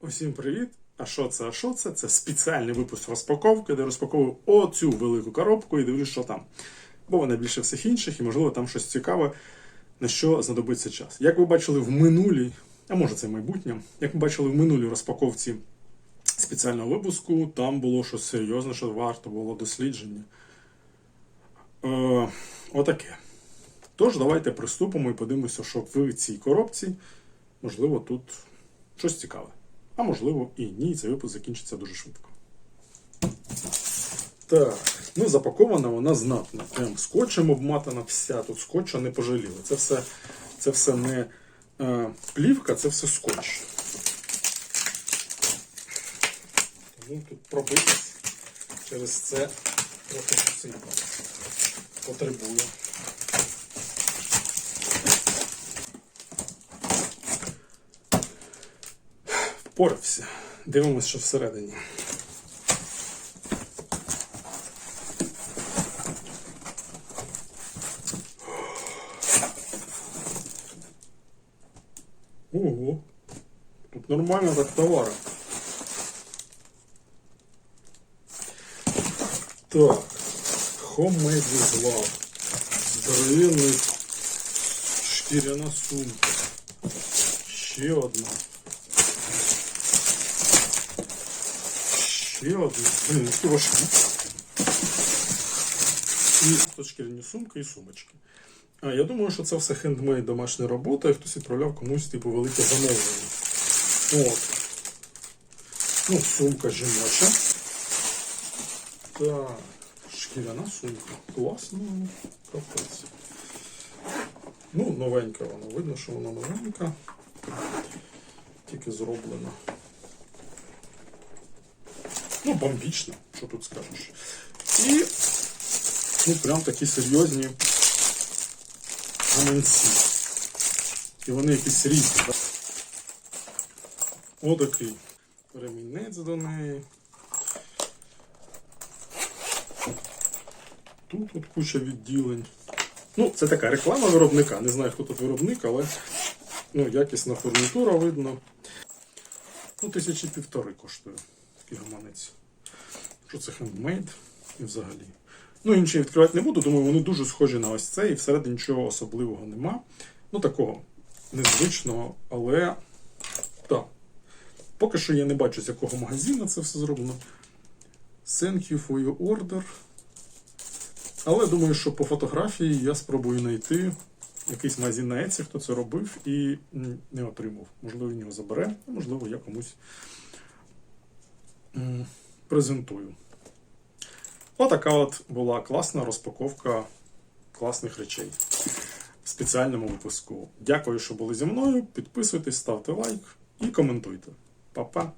Усім привіт! А що це? А що це? Це спеціальний випуск розпаковки, де розпаковую оцю велику коробку і дивлюсь, що там. Бо вона більше всіх інших, і можливо там щось цікаве, на що знадобиться час. Як ви бачили в минулій, а може це майбутнє, як ви бачили в минулій розпаковці спеціального випуску, там було щось серйозне, що варто було дослідження. Е, отаке. Тож, давайте приступимо і подивимося, що в цій коробці, можливо, тут щось цікаве. А можливо і ні, цей випуск закінчиться дуже швидко. Так, ну запакована вона знатно. Прям скотчем обматана вся. Тут скотча не пожаліли. Це все, це все не е, плівка, це все скотч. Тому тут пробитись через це трохи потребує. Впорався. Дивимось, що всередині. Ого. Тут нормально так товара. Так. Love. Здоровенний шкіряна сумка. Ще одна. Ще одна. Блін, які важкі. І шкіряні сумки і сумочки. А, я думаю, що це все хендмейд домашня робота, і хтось відправляв комусь типу велике замовлення. От. Ну, сумка жіноча. Так, шкіряна сумка. Класно, капець. Ну, новенька вона. Видно, що вона новенька. Тільки зроблена. Ну, бомбічно, що тут скажеш. І ну, прям такі серйозні гаманці. І вони якісь різні. Да? Отакий ремінець до неї. Тут от куча відділень. Ну, це така реклама виробника. Не знаю, хто тут виробник, але ну, якісна фурнітура видно. Ну, тисячі півтори коштує такий гаманець. Що це хендмейд і взагалі. Ну, інші відкривати не буду, думаю, вони дуже схожі на ось це, і всередині нічого особливого нема. Ну, такого незвичного, але так. Поки що я не бачу, з якого магазину це все зроблено. Thank you for your order. Але думаю, що по фотографії я спробую знайти якийсь магазин на Еці, хто це робив і не отримав. Можливо, він його забере, можливо, я комусь презентую. Отака от була класна розпаковка класних речей в спеціальному випуску. Дякую, що були зі мною. Підписуйтесь, ставте лайк і коментуйте. Па-па!